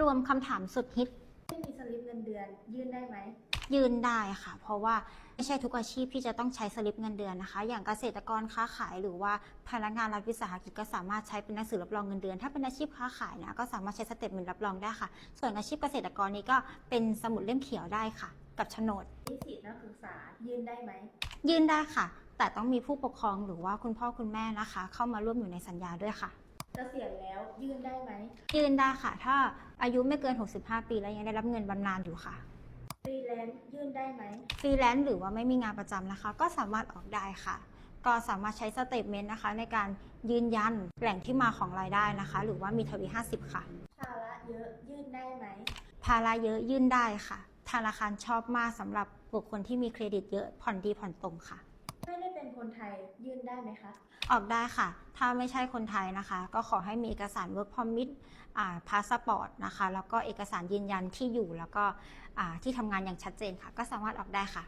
รวมคำถามสุดฮิต ไม่มีสลิปเงินเดือนยื่นได้ไหม ยืนได้ค่ะ เพราะว่าไม่ใช่ทุกอาชีพที่จะต้องใช้สลิปเงินเดือนนะคะ อย่างเกษตรกรค้าขายหรือว่าพนักงานรัฐวิสาหกิจก็สามารถใช้เป็นหนังสือรับรองเงินเดือน ถ้าเป็นอาชีพค้าขายนะก็สามารถใช้สเตทเมนต์รับรองได้ค่ะ ส่วนอาชีพเกษตรกรนี้ก็เป็นสมุดเล่มเขียวได้ค่ะ กับโฉนด นิสิตนักศึกษายื่นได้ไหม ยื่นได้ค่ะ แต่ต้องมีผู้ปกครองหรือว่าคุณพ่อคุณแม่นะคะ เข้ามาร่วมอยู่ในสัญญาด้วยค่ะ เกษียณแล้วยื่นได้ไหมยื่นได้ค่ะ ถ้าอายุไม่เกิน 65 ปีแล้วยังได้รับเงินบำนาญอยู่ค่ะ ฟรีแลนซ์ยื่นได้ไหมฟรีแลนซ์หรือว่าไม่มีงานประจำนะคะ ก็สามารถออกได้ค่ะ ก็สามารถใช้สเตทเมนต์นะคะ ในการยืนยันแหล่งที่มาของรายได้นะคะ หรือว่ามีทวี50 ค่ะ ภาระเยอะยื่นได้ไหม ภาระเยอะยื่นได้ค่ะ ธนาคารชอบมากสำหรับบุคคลที่มีเครดิตเยอะผ่อนดีผ่อนตรงค่ะไม่ได้เป็น คนไทยยื่นได้ไหมคะ ออกได้ค่ะ ถ้าไม่ใช่คนไทยนะคะ ก็ขอให้มีเอกสาร work permit พาสปอร์ตนะคะ แล้วก็เอกสารยืนยันที่อยู่แล้วก็ที่ทำงานอย่างชัดเจนค่ะ ก็สามารถออกได้ค่ะ